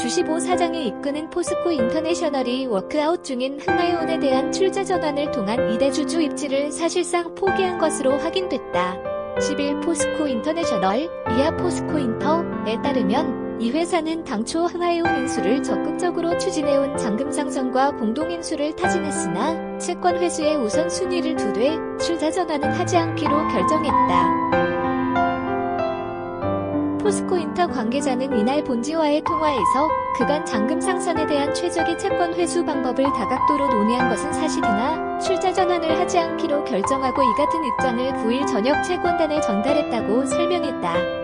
주시보 사장이 이끄는 포스코 인터내셔널이 워크아웃 중인 흥하이온에 대한 출자 전환을 통한 이대주주 입지를 사실상 포기한 것으로 확인됐다. 10일 포스코 인터내셔널, 이하 포스코 인터에 따르면 이 회사는 당초 흥하이온 인수를 적극적으로 추진해온 장금상선과 공동인수를 타진했으나 채권 회수에 우선순위를 두되 출자 전환은 하지 않기로 결정했다. 포스코 인터 관계자는 이날 본지와의 통화에서 그간 잔금 상선에 대한 최적의 채권 회수 방법을 다각도로 논의한 것은 사실이나 출자 전환을 하지 않기로 결정하고 이 같은 입장을 9일 저녁 채권단에 전달했다고 설명했다.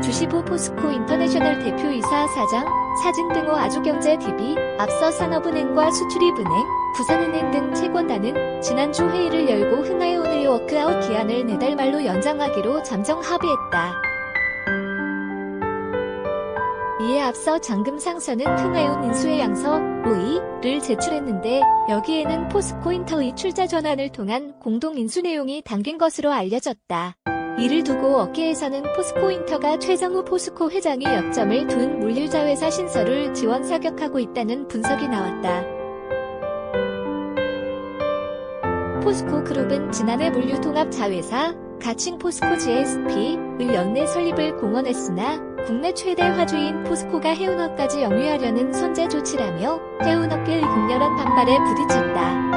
주시보 포스코 인터내셔널 대표이사 사장, 사진등호 아주경제 DB, 앞서 산업은행과 수출입은행, 부산은행 등 채권단은 지난주 회의를 열고 흥하이온의 워크아웃 기한을 네달 말로 연장하기로 잠정 합의했다. 이에 앞서 장금상선은 흥하이온 인수의 양서 로이를 제출했는데 여기에는 포스코 인터의 출자 전환을 통한 공동 인수 내용이 담긴 것으로 알려졌다. 이를 두고 업계에서는 포스코 인터가 최정우 포스코 회장이 역점을 둔 물류자회사 신설을 지원 사격하고 있다는 분석이 나왔다. 포스코 그룹은 지난해 물류통합 자회사 가칭 포스코 GSP의 연내 설립을 공언했으나 국내 최대 화주인 포스코가 해운업까지 영위하려는 선제 조치라며 해운업계의 격렬한 반발에 부딪혔다.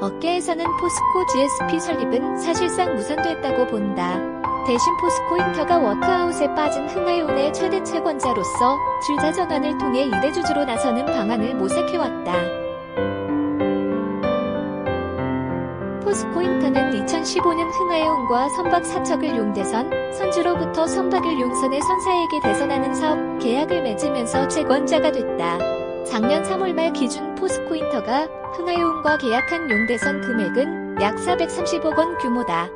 업계에서는 포스코 GSP 설립은 사실상 무산됐다고 본다. 대신 포스코 인터가 워크아웃에 빠진 흥하이온의 최대 채권자로서 출자 전환을 통해 이대주주로 나서는 방안을 모색해왔다. 포스코 인터는 2015년 흥하이온과 선박 사척을 용대선, 선주로부터 선박을 용선의 선사에게 대선하는 사업 계약을 맺으면서 채권자가 됐다. 작년 3월 말 기준 포스코 인터가 흥하이온과 계약한 용대선 금액은 약 430억 원 규모다.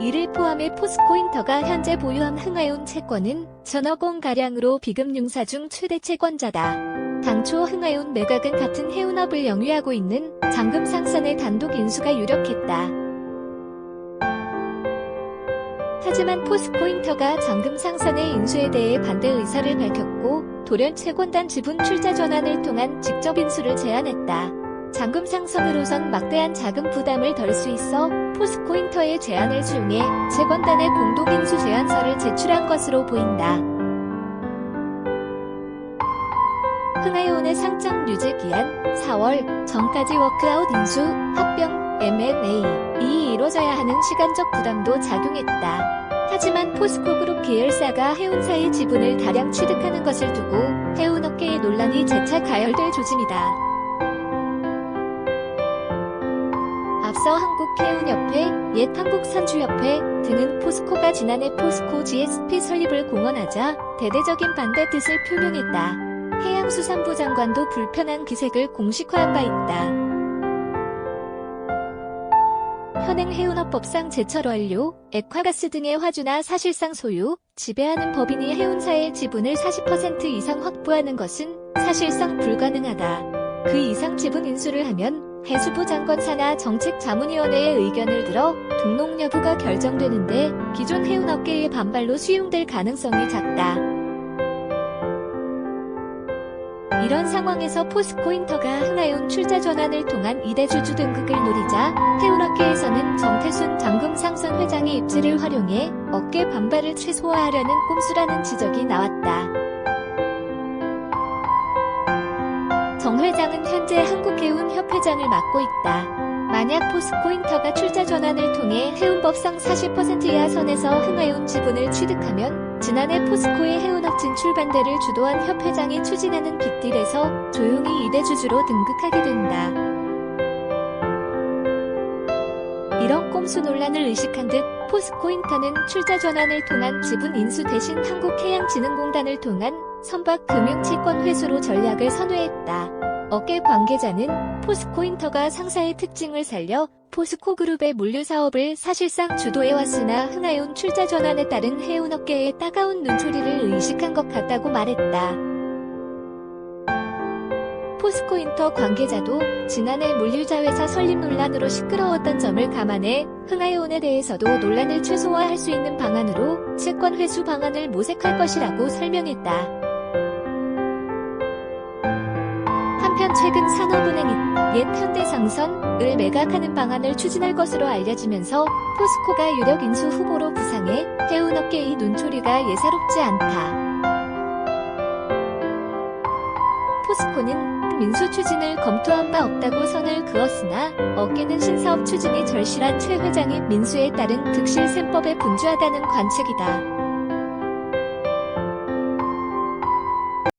이를 포함해 포스코 인터가 현재 보유한 흥하이온 채권은 전억 원가량으로 비금 융사 중 최대 채권자다. 당초 흥하이온 매각은 같은 해운업을 영위하고 있는 장금상선의 단독 인수가 유력했다. 하지만 포스코 인터가 장금상선의 인수에 대해 반대 의사를 밝혔고 돌연 채권단 지분 출자 전환을 통한 직접 인수를 제안했다. 장금상선으로선 막대한 자금 부담을 덜 수 있어 포스코 인터의 제안을 수용해 채권단의 공동인수 제안서를 제출한 것으로 보인다. 흥하이온의 상장 유지 기한 4월 전까지 워크아웃 인수, 합병, M&A이 이루어져야 하는 시간적 부담도 작용했다. 하지만 포스코 그룹 계열사가 해운사의 지분을 다량 취득하는 것을 두고 해운업계의 논란이 재차 가열될 조짐이다. 앞서 한국해운협회, 옛 한국선주협회 등은 포스코가 지난해 포스코 GSP 설립을 공언하자 대대적인 반대 뜻을 표명했다. 해양수산부 장관도 불편한 기색을 공식화한 바 있다. 현행 해운업법상 제철 완료, 액화가스 등의 화주나 사실상 소유, 지배하는 법인이 해운사의 지분을 40% 이상 확보하는 것은 사실상 불가능하다. 그 이상 지분 인수를 하면 해수부 장관사나 정책자문위원회의 의견을 들어 등록 여부가 결정되는데 기존 해운업계의 반발로 수용될 가능성이 작다. 이런 상황에서 포스코 인터가 흥하이온 출자 전환을 통한 이대주주 등극을 노리자 해운업계에서는 정태순 장금상선 회장의 입지를 활용해 업계 반발을 최소화하려는 꼼수라는 지적이 나왔다. 정 회장은 현재 한국해운협회장을 맡고 있다. 만약 포스코 인터가 출자 전환을 통해 해운법상 40% 이하 선에서 흥하이온 지분을 취득하면 지난해 포스코의 해운업 진출 반대를 주도한 협회장이 추진하는 빅딜에서 조용히 이대주주로 등극하게 된다. 이런 꼼수 논란을 의식한 듯 포스코 인터는 출자 전환을 통한 지분 인수 대신 한국해양진흥공단을 통한 선박 금융 채권 회수로 전략을 선회했다. 업계 관계자는 포스코 인터가 상사의 특징을 살려 포스코 그룹의 물류 사업을 사실상 주도해왔으나 흥하이온 출자 전환에 따른 해운업계의 따가운 눈초리를 의식한 것 같다고 말했다. 포스코인터 관계자도 지난해 물류자회사 설립 논란으로 시끄러웠던 점을 감안해 흥하이온에 대해서도 논란을 최소화할 수 있는 방안으로 채권 회수 방안을 모색할 것이라고 설명했다. 한편 최근 산업은행이 옛 현대상선을 매각하는 방안을 추진할 것으로 알려지면서 포스코가 유력 인수 후보로 부상해 해운업계의 눈초리가 예사롭지 않다. 포스코는 민수 추진을 검토한 바 없다고 선을 그었으나 업계는 신사업 추진이 절실한 최 회장의 민수에 따른 득실셈법에 분주하다는 관측이다.